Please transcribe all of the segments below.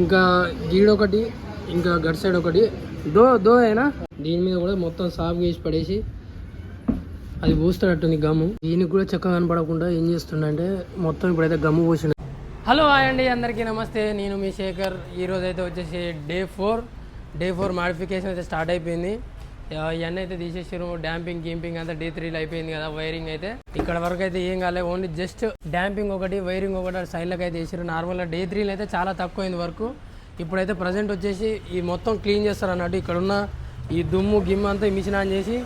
ఇంకా గీడొకటి ఇంకా gut side ఒకటి. దో దో అయినా దీని మీద కూడా మొత్తం సాఫ్ చేసి పడేసి అది పూస్తున్నట్టుంది గమ్ము. దీనికి కూడా చక్కగా కనపడకుండా ఏం చేస్తుండంటే మొత్తం ఇప్పుడైతే గమ్ము పోసిన హలో హాయ్ అండి. అందరికీ నమస్తే. నేను మీ శేఖర్. ఈరోజు అయితే వచ్చేసి day four. Day four modification అయితే స్టార్ట్ అయిపోయింది. ఇవన్నీ అయితే తీసేసారు డాంపింగ్ గింపింగ్ అంతా డే త్రీలో అయిపోయింది కదా వైరింగ్ అయితే. ఇక్కడ వరకు అయితే ఏం కాలేదు ఓన్లీ జస్ట్ డాంపింగ్ ఒకటి వైరింగ్ ఒకటి సైడ్లకు అయితే వేసారు నార్మల్గా డే త్రీలో అయితే చాలా తక్కువైంది వర్క్. ఇప్పుడైతే ప్రజెంట్ వచ్చేసి ఈ మొత్తం క్లీన్ చేస్తారు అన్నట్టు ఇక్కడ ఉన్న ఈ దుమ్ము గిమ్ అంతా మిషన్ ఆన్ చేసి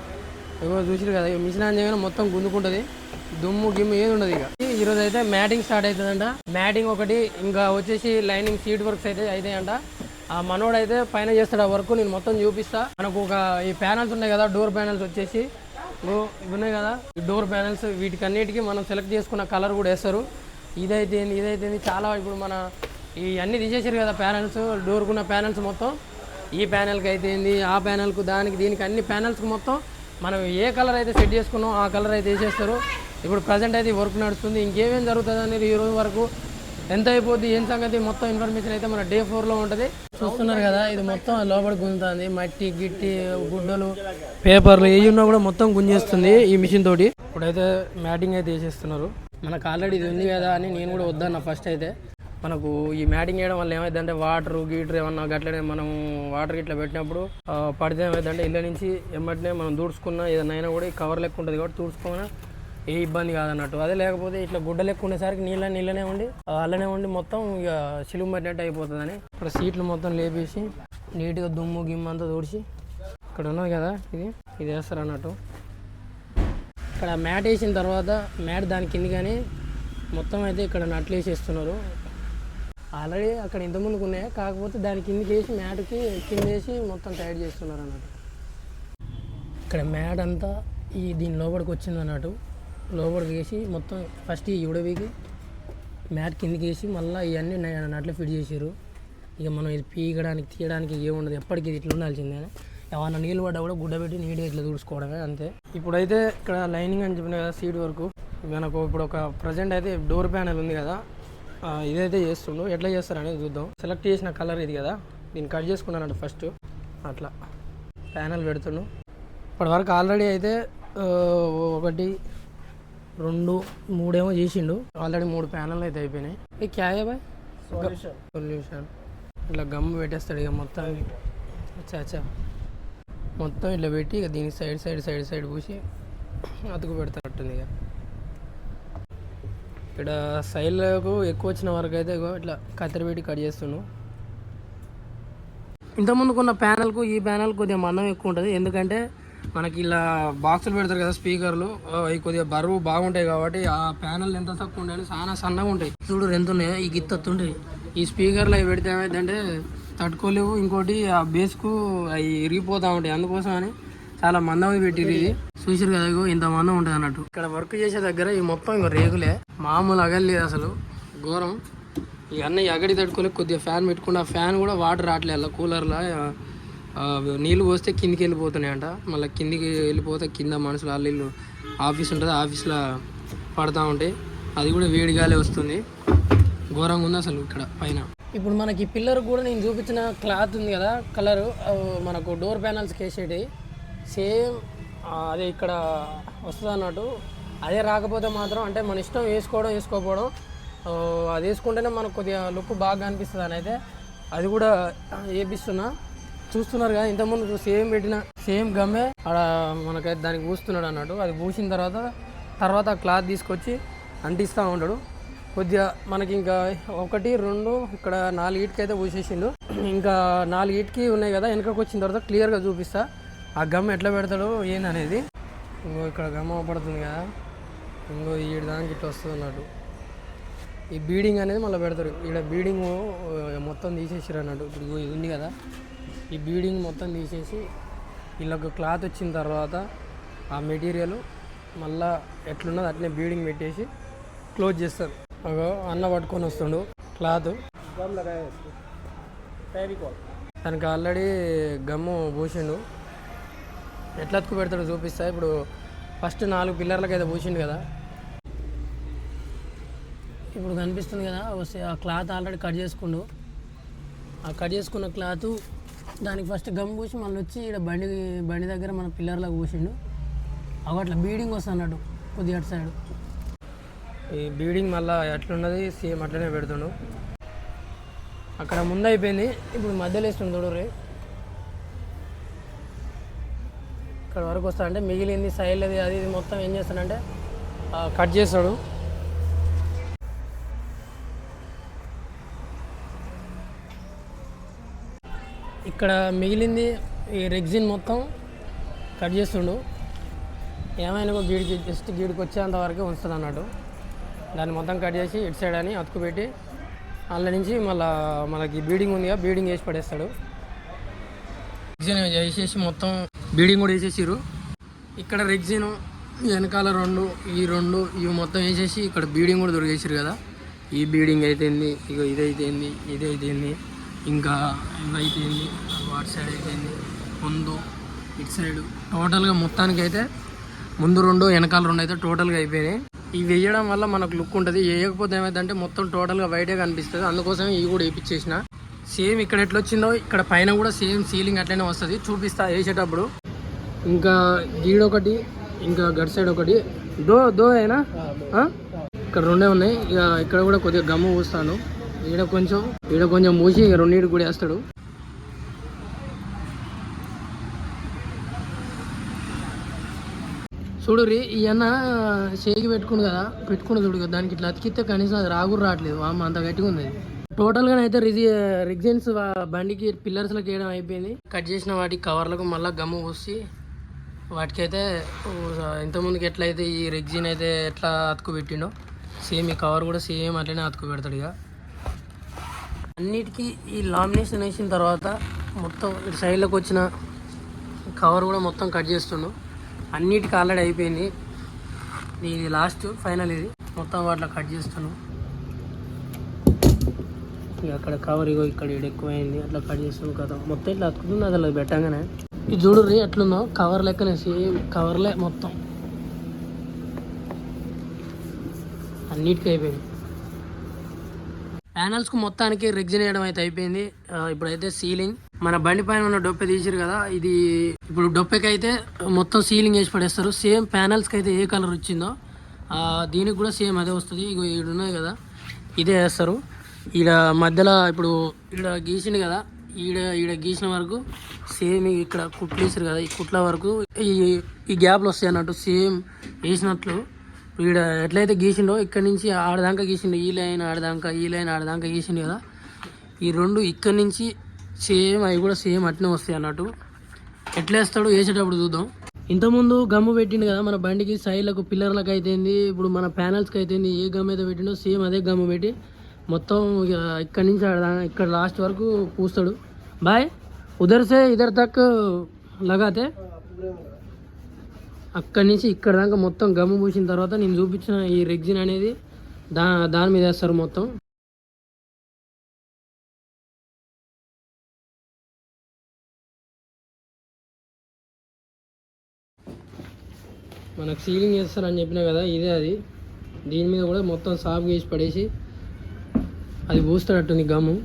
ఏమో చూసారు కదా ఈ మిషన్ ఆన్ చేయగానే మొత్తం గుంజుకుంటుంది. దుమ్ము గిమ్ము ఏది ఉండదు ఇక. ఈ రోజు అయితే మ్యాటింగ్ స్టార్ట్ అవుతుందంట. మ్యాటింగ్ ఒకటి ఇంకా వచ్చేసి లైనింగ్ సీట్ వర్క్స్ అయితే అవుతాయంట ఆ మనోడైతే పైన చేస్తాడు ఆ వర్క్ నేను మొత్తం చూపిస్తా. మనకు ఒక ఈ ప్యానల్స్ ఉన్నాయి కదా డోర్ ప్యానల్స్ వచ్చేసి. ఇవి ఉన్నాయి కదా. ఈ డోర్ ప్యానల్స్ వీటికన్నిటికీ మనం సెలెక్ట్ చేసుకున్న కలర్ కూడా వేస్తారు. ఇదైతే ఇదైతే చాలా ఇప్పుడు మన ఈ అన్ని తీసేసారు కదా ప్యానల్స్ డోర్కున్న ప్యానల్స్ మొత్తం. ఈ ప్యానల్కి అయితే ఏంది ఆ ప్యానల్కు దానికి దీనికి అన్ని ప్యానల్స్కి మొత్తం మనం ఏ కలర్ అయితే సెట్ చేసుకున్నాం ఆ కలర్ అయితే వేసేస్తారు. ఇప్పుడు ప్రజెంట్ అయితే వర్క్ నడుస్తుంది. ఇంకేమేం జరుగుతుంది అనేది ఈ రోజు వరకు ఎంత అయిపోద్ది ఏం సంగతి? మొత్తం ఇన్ఫర్మేషన్ అయితే మన డే ఫోర్లో ఉంటుంది. చూస్తున్నారు కదా ఇది మొత్తం లోపల గుంజుతుంది. మట్టి గిట్టి గుడ్డలు పేపర్లు ఏ ఉన్నా కూడా మొత్తం గుంజేస్తుంది ఈ మిషన్ తోటి. ఇప్పుడైతే మ్యాటింగ్ అయితే వేసేస్తున్నారు మనకు ఆల్రెడీ ఇది ఉంది కదా అని నేను కూడా వద్దన్న ఫస్ట్ అయితే. మనకు ఈ మ్యాటింగ్ వేయడం వల్ల ఏమైందంటే వాటర్ గీటర్ ఏమన్నా గట్లనే మనం వాటర్ గిట్ల పెట్టినప్పుడు పడితే ఏమైందంటే ఇళ్ళ నుంచి ఎమ్మటనే మనం దూడ్చుకున్న ఏదైనా కూడా ఈ కవర్ లెక్క ఉంటుంది కాబట్టి దూడ్చుకున్నా ఏ ఇబ్బంది కాదన్నట్టు. అదే లేకపోతే ఇట్లా గుడ్డలు ఎక్కువ ఉండేసరికి నీళ్ళ నీళ్ళనే ఉండి అలానే అల్లనే ఉండి మొత్తం ఇక సిలువు పట్టినట్టు అయిపోతుందని. ఇక్కడ సీట్లు మొత్తం లేపేసి నీట్గా దుమ్ము గిమ్ము అంతా తోడిచి ఇక్కడ ఉన్నది కదా ఇది ఇది వేస్తారు అన్నట్టు. ఇక్కడ మ్యాట్ వేసిన తర్వాత మ్యాట్ దాని కింద కానీ మొత్తం అయితే ఇక్కడ నట్లు వేసేస్తున్నారు. ఆల్రెడీ అక్కడ ఇంతకుముందుకు ఉన్నాయి కాకపోతే దాని కిందకి వేసి మ్యాట్కి కింద వేసి మొత్తం టైట్ చేస్తున్నారు అన్నట్టు. ఇక్కడ మ్యాట్ అంతా ఈ దీని లోపలికి వచ్చింది అన్నట్టు. లోపలికి వేసి మొత్తం ఫస్ట్ ఈ ఉడవికి మ్యాట్ కిందకి వేసి మళ్ళీ ఇవన్నీ నట్లు ఫిట్ చేసారు ఇక మనం ఇది పీగడానికి తీయడానికి ఏముండదు. ఎప్పటికీ ఇది ఇట్లా ఉండాల్సిందే. ఏమన్నా నీళ్ళు పడ్డా కూడా గుడ్డ పెట్టి నీట్గా ఇట్లా తుడుచుకోవడమే అంతే. ఇప్పుడైతే ఇక్కడ లైనింగ్ అని చెప్పిన కదా సీట్ వరకు. మనకు ఇప్పుడు ఒక ప్రజెంట్ అయితే డోర్ ప్యానల్ ఉంది కదా. ఇదైతే చేస్తుండు. ఎట్లా చేస్తారు అనేది చూద్దాం. సెలెక్ట్ చేసిన కలర్ ఇది కదా. దీన్ని కట్ చేసుకున్నానంట ఫస్ట్ అట్లా. ప్యానల్ పెడుతుండు. ఇప్పటివరకు ఆల్రెడీ అయితే ఒకటి రెండు మూడేమో చేసిండు. ఆల్రెడీ మూడు ప్యానల్ అయితే అయిపోయినాయి. ఈ క్యాయే బాయ్ సొల్యూషన్ ఇట్లా గమ్ పెట్టేస్తాడు ఇక మొత్తం. అచ్చా అచ్చా మొత్తం ఇట్లా పెట్టి ఇక దీనికి సైడ్ సైడ్ సైడ్ సైడ్ పూసి అతుకు పెడతానట్టుంది ఇక. ఇక్కడ సైడ్లకు ఎక్కువ వచ్చిన వరకు అయితే ఇట్లా కత్తెర పెట్టి కట్ చేస్తుండు. ఇంతకుముందుకున్న ప్యానల్కు ఈ ప్యానల్ కొద్దిగా మందం ఎక్కువ ఉంటుంది. ఎందుకంటే మనకి ఇలా బాక్సులు పెడతారు కదా స్పీకర్లు అవి కొద్దిగా బరువు బాగుంటాయి కాబట్టి ఆ ప్యానల్ ఎంత తక్కువ ఉండాలి. చాలా సన్నగా ఉంటాయి. చూడు ఎంత ఉన్నాయి ఈ గిత్తొత్తుంటాయి ఈ స్పీకర్లు అవి పెడితే ఏమైందంటే తట్టుకోలేవు. ఇంకోటి ఆ బేస్కు అవి ఇరిగిపోతూ ఉంటాయి. అందుకోసం అని చాలా మందం పెట్టిరు ఇది. చూసారు కదా ఇంత మందం ఉంటుంది అన్నట్టు. ఇక్కడ వర్క్ చేసే దగ్గర ఈ మొత్తం ఇంకో రేగులే మామూలు అగలేదు అసలు. ఘోరం. ఈ అన్న ఎగడి తట్టుకోలేదు కొద్దిగా ఫ్యాన్ పెట్టుకుని ఆ ఫ్యాన్ కూడా వాటర్ రావట్లేదు కూలర్లో నీళ్ళు పోస్తే కిందికి వెళ్ళిపోతున్నాయంట. మళ్ళీ కిందికి వెళ్ళిపోతే కింద మనుషులు వాళ్ళు ఇల్లు ఆఫీస్ ఉంటుంది ఆఫీస్లో పడతా ఉంటాయి అది కూడా వేడి గాలి వస్తుంది. ఘోరంగా ఉంది అసలు ఇక్కడ పైన. ఇప్పుడు మనకి పిల్లర్ కూడా నేను చూపించిన క్లాత్ ఉంది కదా కలరు మనకు డోర్ ప్యానల్స్కి వేసేటి సేమ్ అదే ఇక్కడ వస్తుంది అన్నట్టు. అదే రాకపోతే మాత్రం అంటే మన ఇష్టం వేసుకోవడం వేసుకోకపోవడం అది వేసుకుంటేనే మనకు కొద్దిగా లుక్ బాగా అనిపిస్తుంది అని అయితే అది కూడా వేపిస్తున్నా చూస్తున్నారు కదా ఇంతకుముందు సేమ్ పెట్టిన సేమ్ గమ్మే ఆడ మనకైతే దానికి పూస్తున్నాడు అన్నట్టు. అది పూసిన తర్వాత తర్వాత క్లాత్ తీసుకొచ్చి అంటిస్తూ ఉంటాడు. కొద్దిగా మనకి ఇంకా ఒకటి రెండు ఇక్కడ నాలుగిటికి అయితే పూసేసిండు. ఇంకా నాలుగిటికి ఉన్నాయి కదా వెనకకు వచ్చిన తర్వాత క్లియర్గా చూపిస్తా. ఆ గమ్ ఎట్లా పెడతాడో ఏందనేది. ఇంకో ఇక్కడ గమ్ పడుతుంది కదా. ఇంకో ఈ దానికి ఇట్లా వస్తుంది అన్నట్టు. ఈ బీడింగ్ అనేది మళ్ళీ పెడతారు. ఇక్కడ బీడింగ్ మొత్తం తీసేసారు అన్నట్టు. ఇప్పుడు ఇది ఉంది కదా. ఈ బీడింగ్ మొత్తం తీసేసి వీళ్ళకు క్లాత్ వచ్చిన తర్వాత ఆ మెటీరియల్ మళ్ళా ఎట్లున్నదో అట్లనే బీడింగ్ పెట్టేసి క్లోజ్ చేస్తారు. ఒక అన్న పట్టుకొని వస్తుండు క్లాత్. తనకి ఆల్రెడీ గమ్ము పూసిండు. ఎట్లా అతుకు పెడతాడో చూపిస్తా. ఇప్పుడు ఫస్ట్ నాలుగు పిల్లర్లకు అయితే పూసిండు కదా. ఇప్పుడు కనిపిస్తుంది కదా వస్తే ఆ క్లాత్ ఆల్రెడీ కట్ చేసుకుండు. ఆ కట్ చేసుకున్న క్లాత్ దానికి ఫస్ట్ గమ్ పూసి మళ్ళీ వచ్చి ఇక్కడ బండి బండి దగ్గర మన పిల్లర్లకు పూసిండు. అవి అట్లా బీడింగ్ వస్తుంది అన్నట్టు కొద్దిగా అటు సైడ్ ఈ బీడింగ్ మళ్ళీ ఎట్లున్నది సేమ్ అట్లనే పెడుతుండు. అక్కడ ముందు అయిపోయింది ఇప్పుడు మధ్యలో వేస్తుంది చూడరు ఇక్కడ వరకు వస్తాడంటే మిగిలింది సైడ్ అది అది ఇది మొత్తం ఏం చేస్తాడంటే కట్ చేస్తాడు. ఇక్కడ మిగిలింది ఈ రెగ్జిన్ మొత్తం కట్ చేస్తుండు. ఏమైనా గీడికి జస్ట్ గీడికి వచ్చేంత వరకు ఉంచుతుంది అన్నట్టు దాన్ని మొత్తం కట్ చేసి ఇటు సైడ్ అని అతుకు పెట్టి అందులో నుంచి మళ్ళీ మనకి బీడింగ్ ఉంది కదా బీడింగ్ వేసి పడేస్తాడు. రెగ్జిన్ వేసేసి మొత్తం బీడింగ్ కూడా వేసేసారు ఇక్కడ రెగ్జిన్ వెనకాల రెండు ఈ రెండు ఇవి మొత్తం వేసేసి ఇక్కడ బీడింగ్ కూడా దొరికేసారు కదా. ఈ బీడింగ్ అయితేంది ఇక ఇది అయితేంది ఇది ఇంకా ఇవి అయితేంది వాటి సైడ్ అయితేంది ముందు ఇటు సైడ్ టోటల్గా మొత్తానికి అయితే ముందు రెండు వెనకాల రెండు అయితే టోటల్గా అయిపోయినాయి. ఇవి వేయడం వల్ల మనకు లుక్ ఉంటుంది. వేయకపోతే ఏమైందంటే మొత్తం టోటల్గా వైటే కనిపిస్తుంది. అందుకోసమే ఇవి కూడా వేయించేసిన. సేమ్ ఇక్కడ ఎట్లా వచ్చిందో ఇక్కడ పైన కూడా సేమ్ సీలింగ్ అట్లనే వస్తుంది. చూపిస్తా వేసేటప్పుడు. ఇంకా గీడొకటి ఇంకా గట్ సైడ్ ఒకటి. దో దో అయినా? ఇక్కడ రెండే ఉన్నాయి. ఇక ఇక్కడ కూడా కొద్దిగా గమ్ము పూస్తాను ఈడ కొంచెం ఈడ కొంచెం మూసి రెండింటికి కూడా వేస్తాడు చూడు రీ ఈ అన్న షేకి కదా పెట్టుకుని చూడు కదా, దానికి ఇట్లా అతికిస్తే కనీసం అది రాగురు రావట్లేదు. అమ్మ అంత గట్టిగా ఉంది టోటల్గా అయితే రిజి రిగ్జెన్స్ బండికి పిల్లర్స్లకు వేయడం అయిపోయింది. కట్ చేసిన వాటి కవర్లకు మళ్ళీ గమ్ము పూసి వాటికైతే ఇంతకుముందుకు ఇంతకుముందుకి ఎట్లయితే ఈ రెగ్జిన్ అయితే ఎట్లా అతుకు పెట్టిండో సేమ్ ఈ కవర్ కూడా సేమ్ అట్లనే అతుకు పెడతాడు ఇక. అన్నిటికీ ఈ లామినేషన్ వేసిన తర్వాత మొత్తం ఇటు సైడ్లోకి వచ్చిన కవర్ కూడా మొత్తం కట్ చేస్తున్నాం. అన్నిటికీ ఆల్రెడీ అయిపోయింది. ఇది లాస్ట్ ఫైనల్ ఇది. మొత్తం వాటిలో కట్ చేస్తున్నాం. ఇక అక్కడ కవర్ ఇగో ఇక్కడ ఈడ ఎక్కువైంది. అట్లా కట్ చేస్తున్నాం కదా. మొత్తం ఇట్లా అతుకుతుంది అసలు పెట్టగానే. ఇది చూడుర్రి ఎట్లుందో. కవర్ లెక్కనే సేమ్ కవర్లే మొత్తం. అన్నిటికీ అయిపోయింది. ప్యానల్స్కు మొత్తానికి రెగ్జిన్ వేయడం అయితే అయిపోయింది. ఇప్పుడైతే సీలింగ్. మన బండి పైన ఉన్న డొప్పే తీసిరు కదా ఇది ఇప్పుడు డొప్పెకి అయితే మొత్తం సీలింగ్ వేసి పడేస్తారు. సేమ్ ప్యానల్స్కి అయితే ఏ కలర్ వచ్చిందో దీనికి కూడా సేమ్ అదే వస్తుంది. ఇగో ఈడ ఉన్నాయి కదా ఇదే వేస్తారు. ఈడ మధ్యలో ఇప్పుడు ఈడ గీసింది కదా ఈడ ఈడ గీసిన వరకు సేమ్ ఇక్కడ కుట్లు వేసారు కదా ఈ కుట్ల వరకు ఈ ఈ గ్యాప్లు వస్తాయి అన్నట్టు సేమ్ వేసినట్లు ఈడ ఎట్లయితే గీసిండో ఇక్కడ నుంచి ఆడదాకా గీసిండు ఈ లైన్ ఆడదాకా ఈ లైన్ ఆడదాకా గీసిండు కదా. ఈ రెండు ఇక్కడ నుంచి సేమ్ అవి కూడా సేమ్ అట్నే వస్తాయి అన్నట్టు. ఎట్లా వేస్తాడో వేసేటప్పుడు చూద్దాం. ఇంతకుముందు గమ్ము పెట్టిండు కదా మన బండికి సైడ్లకు పిల్లర్లకు అయితేంది ఇప్పుడు మన ప్యానల్స్కి అయితేంది ఏ గమ్ అయితే పెట్టిండో సేమ్ అదే గమ్ము పెట్టి మొత్తం ఇక ఇక్కడి నుంచి ఆడదా ఇక్కడ లాస్ట్ వరకు పూస్తాడు. బాయ్ ఉదర్సే ఇదర్ తక్ లగాతే. అక్కడి నుంచి ఇక్కడ దాకా మొత్తం గమ్ము పూసిన తర్వాత నేను చూపించిన ఈ రెగ్జిన్ అనేది దా దాని మీద వేస్తారు మొత్తం. మనకు సీలింగ్ చేస్తారని చెప్పినా కదా ఇదే అది. దీని మీద కూడా మొత్తం సాఫ్ చేసి పడేసి అది పూస్తాడట్టుంది గమ్ము.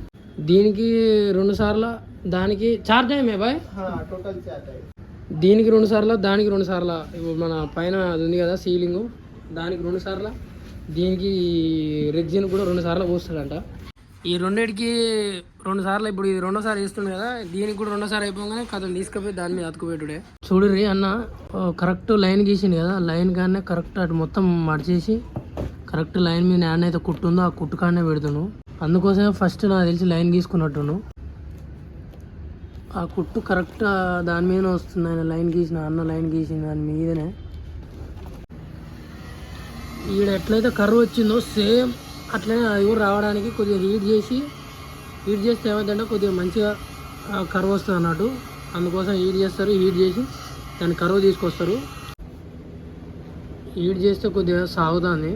దీనికి రెండు సార్లు దానికి చార్జ్ అయ్యే బాయ్ టోటల్ చార్జ్ అయ్యి దీనికి రెండు సార్లు దానికి రెండు సార్లు. మన పైన అది ఉంది కదా సీలింగ్. దానికి రెండు సార్లు దీనికి రెగ్జిన్ కూడా రెండు సార్లు పోస్తాడంట. ఈ రెండింటికి రెండు సార్లు ఇప్పుడు ఇది రెండోసారి వేస్తుంది కదా దీనికి కూడా రెండోసారి అయిపోగానే కథ తీసుకుపోయి దాని మీద అతుకుపెట్టుడే చూడుర్రి అన్న కరెక్ట్ లైన్ గీసింది కదా లైన్ కానీ కరెక్ట్ అటు మొత్తం మడిచేసి కరెక్ట్ లైన్ మీద యాడ్ అయితే కుట్టుందో ఆ కుట్టు కాడనే పెడుతున్నాను అందుకోసమే ఫస్ట్ నాకు తెలిసి లైన్ గీసుకున్నట్టును ఆ కుట్టు కరెక్ట్ దాని మీదనే వస్తుంది ఆయన. లైన్ గీసిన అన్న లైన్ గీసిన దాని మీదనే. ఈడ ఎట్లయితే కర్వ్ వచ్చిందో సేమ్ అట్లనే అది కూడా రావడానికి కొద్దిగా హీట్ చేసి హీట్ చేస్తే ఏమైందంటే కొద్దిగా మంచిగా కర్వ్ వస్తుంది అన్నట్టు. అందుకోసం హీట్ చేస్తారు హీట్ చేసి దాన్ని కర్వ్ తీసుకొస్తారు. హీట్ చేస్తే కొద్దిగా సాగుతుంది.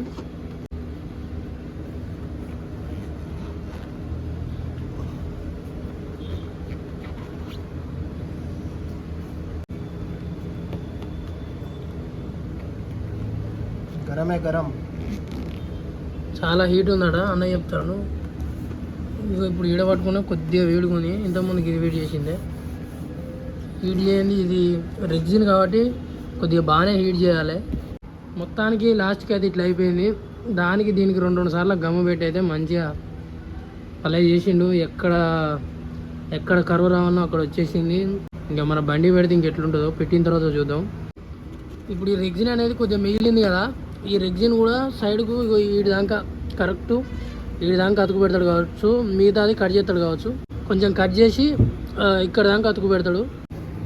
గరమే గరం. చాలా హీట్ ఉందట అన్న చెప్తాను ఇక ఇప్పుడు ఈడ పట్టుకుని కొద్దిగా వేడుకొని ఇంతకుముందు ఇది వేడి చేసిందే. హీట్ చేయండి ఇది రెగ్జిన్ కాబట్టి కొద్దిగా బాగానే హీట్ చేయాలి. మొత్తానికి లాస్ట్కి అయితే ఇట్లా అయిపోయింది. దానికి దీనికి రెండు రెండు సార్లు గమ్ము పెట్టి అయితే మంచిగా అలా చేసిండు. ఎక్కడ ఎక్కడ కరువు రావాలో అక్కడ వచ్చేసింది. ఇంకా మన బండి పెడితే ఇంకెట్లుంటుందో పెట్టిన తర్వాత చూద్దాం. ఇప్పుడు ఈ రెగ్జిన్ అనేది కొద్దిగా మిగిలింది కదా. ఈ రెగ్జిన్ కూడా సైడ్కు ఇగో వీడి దాకా కరెక్ట్ వీడి దాకా అతుకు పెడతాడు కావచ్చు మిగతాది కట్ చేస్తాడు కావచ్చు. కొంచెం కట్ చేసి ఇక్కడ దాకా అతుకు పెడతాడు.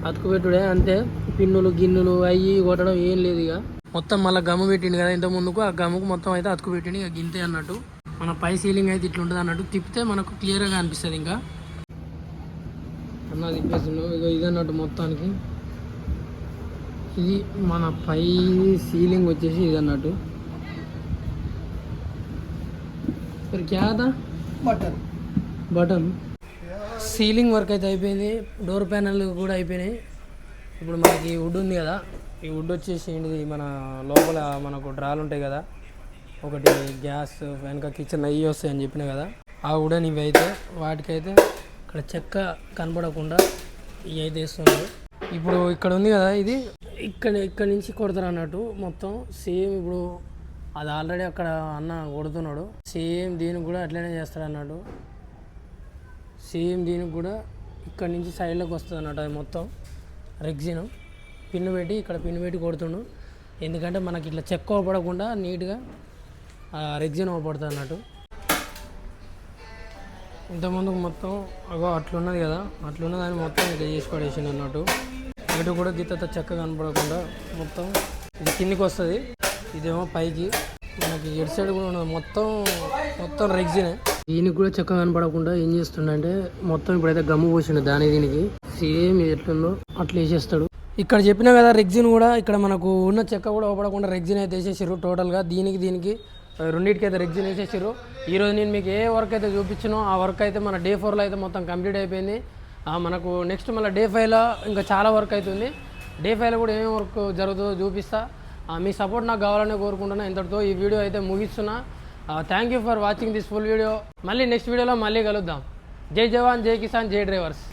అతుకు పెట్టుడే అంతే. పిన్నులు గిన్నులు అయ్యి కొట్టడం ఏం లేదు ఇక మొత్తం మళ్ళీ గమ్ము పెట్టిండు కదా ఇంత ముందుకు ఆ గమ్ముకు మొత్తం అయితే అతుకు పెట్టిండు ఇక గింతే అన్నట్టు. మన పై సీలింగ్ అయితే ఇట్లుంటుంది అన్నట్టు తిప్పితే మనకు క్లియర్గా అనిపిస్తుంది ఇంకా. అన్న తిప్పేస్తున్నావు ఇక ఇది అన్నట్టు మొత్తానికి. ఇది మన పై సీలింగ్ వచ్చేసి ఇది అన్నట్టు. బటన్. బటన్. సీలింగ్ వర్క్ అయితే అయిపోయింది. డోర్ ప్యానెల్ కూడా అయిపోయినాయి. ఇప్పుడు మనకి వుడ్ ఉంది కదా ఈ వుడ్ వచ్చేసి ఏంటిది మన లోపల మనకు డ్రాలు ఉంటాయి కదా ఒకటి గ్యాస్ వెనక కిచెన్ అయ్యి వస్తాయి అని చెప్పిన కదా ఆ వుడన్ ఇవి అయితే వాటికైతే ఇక్కడ చెక్క కనపడకుండా ఇవి అయితే వేస్తున్నారు. ఇప్పుడు ఇక్కడ ఉంది కదా ఇది? ఇక్కడ ఇక్కడ నుంచి కొడతారు అన్నట్టు మొత్తం. సేమ్ ఇప్పుడు అది ఆల్రెడీ అక్కడ అన్న కొడుతున్నాడు. సేమ్ దీనికి కూడా అట్లనే చేస్తాడు అన్నట్టు. సేమ్ దీనికి కూడా ఇక్కడ నుంచి సైడ్లోకి వస్తుంది అన్నట్టు అది మొత్తం. రెగ్జిన్. పిన్ను పెట్టి ఇక్కడ పిన్ను పెట్టి కొడుతుండు. ఎందుకంటే మనకి ఇట్లా చెక్క పడకుండా నీట్గా రెగ్జిన్ అవ్వబడుతుంది అన్నట్టు. ఇంతకుముందు మొత్తం అగో అట్లున్నది కదా అట్లున్నది అని మొత్తం ఇట్లా చేసి పడేసిండు అన్నట్టు. ఇటు కూడా గీతతో చెక్క కనపడకుండా మొత్తం ఇది కిందికి వస్తుంది. ఇదేమో పైకి. మనకి ఎటు సైడ్ కూడా ఉన్నది. మొత్తం మొత్తం రెగ్జినే. దీనికి కూడా చెక్క కనపడకుండా ఏం చేస్తుండంటే మొత్తం ఇప్పుడైతే గమ్ము పోసిండు దాని దీనికి. సేమ్ ఎట్లుందో అట్లా వేసేస్తాడు. ఇక్కడ చెప్పినా కదా రెగ్జిన్ కూడా ఇక్కడ మనకు ఉన్న చెక్క కూడా అవపడకుండా రెగ్జిన్ అయితే వేసేసారు టోటల్గా దీనికి దీనికి రెండింటికి అయితే రెగ్జిన్ వేసేసారు ఈరోజు నేను మీకు ఏ వర్క్ అయితే చూపించినో ఆ వర్క్ అయితే మన డే ఫోర్లో అయితే మొత్తం కంప్లీట్ అయిపోయింది. మనకు నెక్స్ట్ మళ్ళీ డే ఫైవ్లో ఇంకా చాలా వర్క్ అవుతుంది. డే ఫైవ్లో కూడా ఏమేమి వర్క్ జరుగుతుందో చూపిస్తా. మీ సపోర్ట్ నాకు కావాలని కోరుకుంటున్నా. ఇంతటితో ఈ వీడియో అయితే ముగిస్తున్నా. Thank you for watching this full video మళ్ళీ నెక్స్ట్ వీడియోలో మళ్ళీ కలుద్దాం. జై జవాన్ జై కిసాన్ జై డ్రైవర్స్.